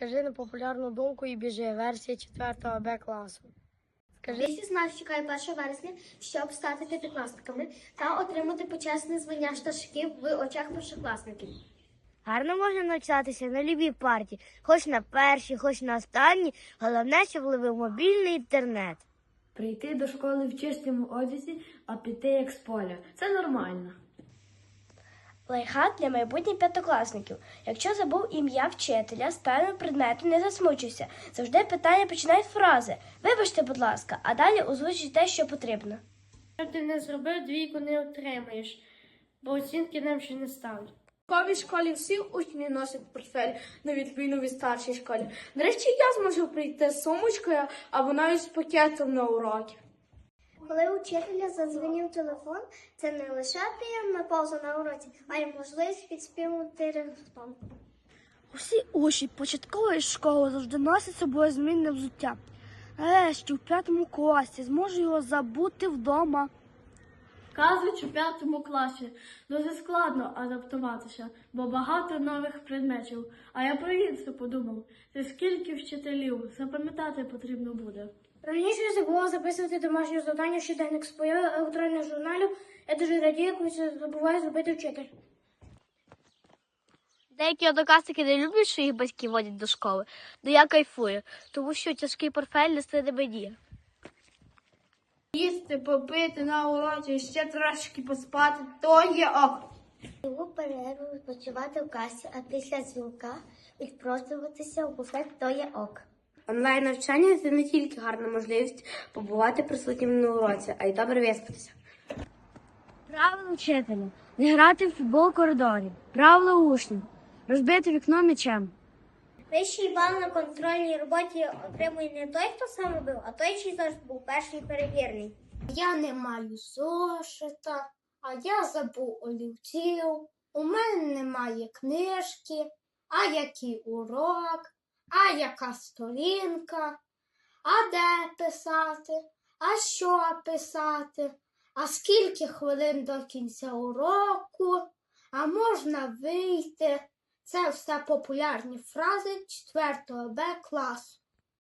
Скажи на популярну думку і біжи. Версія 4 Б класу. Скажи, Більшість з нас чекає 1 вересня, щоб стати п'ятикласниками та отримати почесне звання шташків в очах першокласників. Гарно можна навчатися на любій парті, хоч на першій, хоч на останній. Головне, щоб вловив мобільний інтернет. Прийти до школи в чистому одязі, а піти як з поля. Це нормально. Лайфхак для майбутніх п'ятикласників. Якщо забув ім'я вчителя з певним предметом, не засмучуйся. Завжди питання починають з фрази. Вибачте, будь ласка, а далі озвучуй те, що потрібно. Якщо ти не зробив, двійку не отримаєш, бо оцінки нам ще не ставлять. В школі школі всі учні носять портфель, на відміну від старшій школі. Нарешті я зможу прийти з сумочкою або навіть з пакетом на уроки. Коли у вчителя задзвонив телефон, це не лише приємна пауза на уроці, а й можливість підспівати рингтон. Усі учні початкової школи завжди носять з собою змінне взуття. Нарешті, у п'ятому класі зможу його забути вдома. Кажуть, у п'ятому класі дуже складно адаптуватися, бо багато нових предметів. А я про інше подумав, це скільки вчителів запам'ятати потрібно буде. Раніше я забула записувати домашнє завдання щоденник з появи електронних журналів. Я дуже радію, коли це забуває зробити вчитель. Деякі однокласники не люблять, що їх батьки водять до школи, але я кайфую, тому що тяжкий портфель нести не мені. Їсти, попити на уроці, ще трошки поспати, то є ок. У перерву відпочивати в касі, а після дзвінка відпростуватися у буфет то є ок. Онлайн навчання це не тільки гарна можливість побувати присутнім на уроці, а й добре виспатися. Правило вчителя не грати в футбол в коридорі. Правило учнів розбити вікно м'ячем. Вищий бал на контрольній роботі отримує не той, хто сам робив, а той, чий завжди був перший перевірний. Я не маю зошита, а я забув олівців. У мене немає книжки, а який урок, а яка сторінка, а де писати, а що писати, а скільки хвилин до кінця уроку, а можна вийти. Це все популярні фрази 4 Б класу.